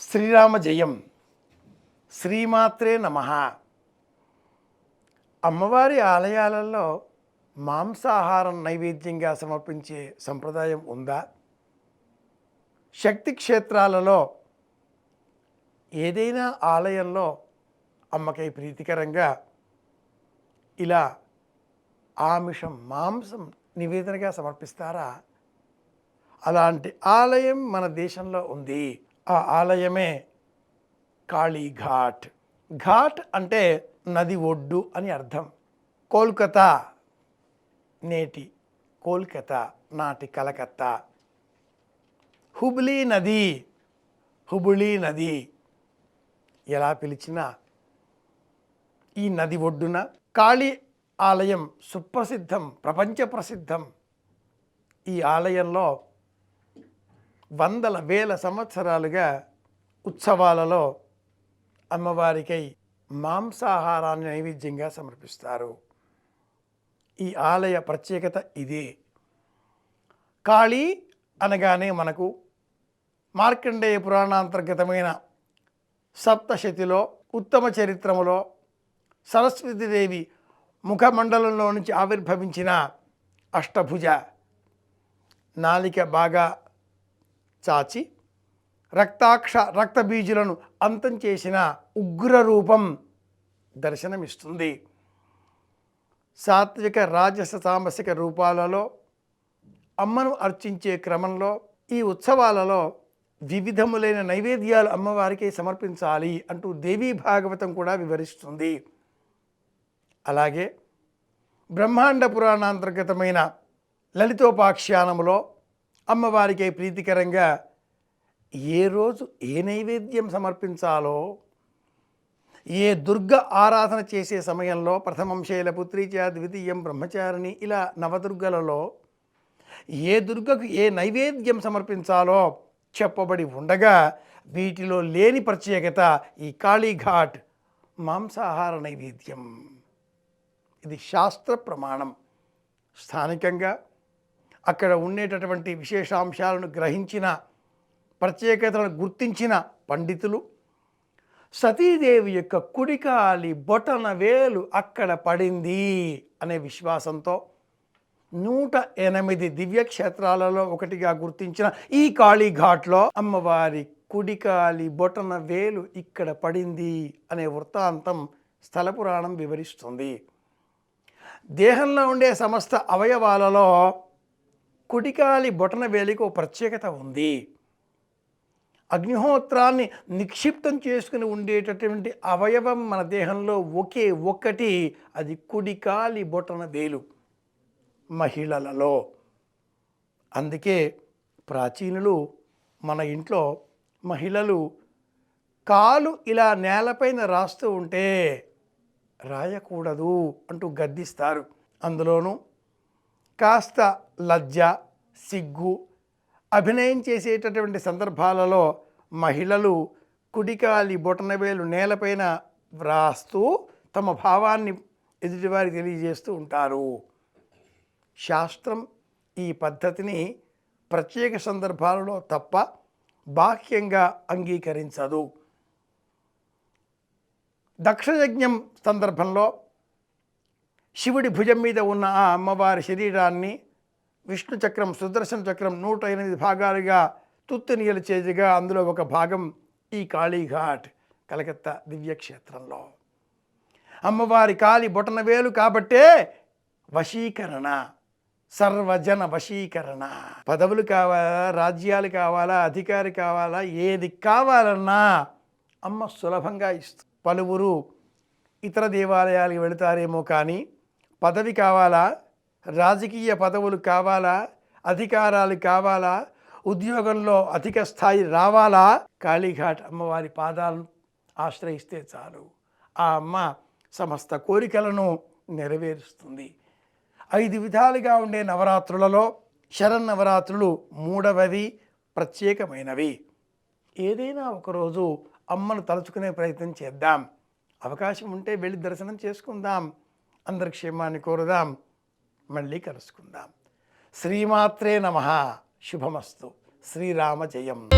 శ్రీరామ జయం. శ్రీమాత్రే నమ. అమ్మవారి ఆలయాలలో మాంసాహారం నైవేద్యంగా సమర్పించే సంప్రదాయం ఉందా? శక్తి క్షేత్రాలలో ఏదైనా ఆలయంలో అమ్మకై ప్రీతికరంగా ఇలా ఆమిషం మాంసం నివేదనగా సమర్పిస్తారా? అలాంటి ఆలయం మన దేశంలో ఉంది. ఆ ఆలయమే కాళీఘాట్. ఘాట్ అంటే నది ఒడ్డు అని అర్థం. కోల్కతా నేటి కోల్కతా నాటి కలకత్తా. హుబ్లీ నది హుబుళీ నది ఎలా పిలిచినా ఈ నది ఒడ్డున కాళీ ఆలయం సుప్రసిద్ధం ప్రపంచ ప్రసిద్ధం. ఈ ఆలయంలో వందల వేల సంవత్సరాలుగా ఉత్సవాలలో అమ్మవారికై మాంసాహారాన్ని నైవేద్యంగా సమర్పిస్తారు. ఈ ఆలయ ప్రత్యేకత ఇదే. కాళీ అనగానే మనకు మార్కండేయ పురాణాంతర్గతమైన సప్తశతిలో ఉత్తమ చరిత్రములో సరస్వతీదేవి ముఖమండలంలో నుంచి ఆవిర్భవించిన అష్టభుజ నాలిక బాగా చాచి రక్తాక్ష రక్తబీజులను అంతం చేసిన ఉగ్ర రూపం దర్శనమిస్తుంది. సాత్విక రాజస తామసిక రూపాలలో అమ్మను అర్చించే క్రమంలో ఈ ఉత్సవాలలో వివిధములైన నైవేద్యాలు అమ్మవారికి సమర్పించాలి అంటూ దేవీ భాగవతం కూడా వివరిస్తుంది. అలాగే బ్రహ్మాండ పురాణాంతర్గతమైన లలితోపాఖ్యానములో అమ్మవారికే ప్రీతికరంగా ఏ రోజు ఏ నైవేద్యం సమర్పించాలో ఏ దుర్గ ఆరాధన చేసే సమయంలో ప్రథమం శైలపుత్రిచ చ ద్వితీయం బ్రహ్మచారిణి ఇలా నవదుర్గలలో ఏ దుర్గకు ఏ నైవేద్యం సమర్పించాలో చెప్పబడి ఉండగా వీటిలో లేని ప్రత్యేకత ఈ కాళీఘాట్ మాంసాహార నైవేద్యం. ఇది శాస్త్ర ప్రమాణం. స్థానికంగా అక్కడ ఉండేటటువంటి విశేషాంశాలను గ్రహించిన ప్రత్యేకతలను గుర్తించిన పండితులు. సతీదేవి యొక్క కుడికాలి బొటన వేలు అక్కడ పడింది అనే విశ్వాసంతో నూట ఎనిమిది దివ్యక్షేత్రాలలో ఒకటిగా గుర్తించిన ఈ కాళీఘాట్లో అమ్మవారి కుడికాలి బొటన వేలు ఇక్కడ పడింది అనే వృత్తాంతం స్థల పురాణం వివరిస్తుంది. దేహంలో ఉండే సమస్త అవయవాలలో కుడికాలి బొటన వేలికి ఒక ప్రత్యేకత ఉంది. అగ్నిహోత్రాన్ని నిక్షిప్తం చేసుకుని ఉండేటటువంటి అవయవం మన దేహంలో ఒకే ఒక్కటి అది కుడికాలి బొటన వేలు మహిళలలో. అందుకే ప్రాచీనులు మన ఇంట్లో మహిళలు కాలు ఇలా నేలపైన రాస్తూ ఉంటే రాయకూడదు అంటూ గద్దిస్తారు. అందులోనూ కాస్త లజ్జ సిగ్గు అభినయం చేసేటటువంటి సందర్భాలలో మహిళలు కుడికాలి బొటనవేలు నేలపైన వ్రాస్తూ తమ భావాన్ని ఎదుటివారికి తెలియజేస్తూ ఉంటారు. శాస్త్రం ఈ పద్ధతిని ప్రత్యేక సందర్భాలలో తప్ప బాహ్యంగా అంగీకరించదు. దక్షయజ్ఞం సందర్భంలో శివుడి భుజం మీద ఉన్న ఆ అమ్మవారి శరీరాన్ని విష్ణు చక్రం సుదర్శన చక్రం నూట ఎనిమిది భాగాలుగా తుత్తు చేజగా అందులో ఒక భాగం ఈ కాళీఘాట్ కలకత్తా దివ్యక్షేత్రంలో. అమ్మవారి కాలి బొటన వేలు కాబట్టే వశీకరణ సర్వజన వశీకరణ. పదవులు కావాలా రాజ్యాలు కావాలా అధికారి కావాలా ఏది కావాలన్నా అమ్మ సులభంగా ఇస్తుంది పలువురు ఇతర దేవాలయాలకు వెళతారేమో కానీ పదవి కావాలా? రాజకీయ పదవులు కావాలా? అధికారాలు కావాలా? ఉద్యోగంలో అధిక స్థాయి రావాలా? కాళీఘాట్ అమ్మవారి పాదాలను ఆశ్రయిస్తే చాలు. ఆ అమ్మ సమస్త కోరికలను నెరవేరుస్తుంది. ఐదు విధాలుగా ఉండే నవరాత్రులలో శరన్నవరాత్రులు మూడవది ప్రత్యేకమైనవి. ఏదైనా ఒకరోజు అమ్మను తలుచుకునే ప్రయత్నం చేద్దాం. అవకాశం ఉంటే వెళ్ళి దర్శనం చేసుకుందాం. అందరి క్షేమాన్ని కోరుదాం. మళ్ళీ కలుసుకుందాం. శ్రీమాత్రే నమ. శుభమస్తు. శ్రీరామ జయం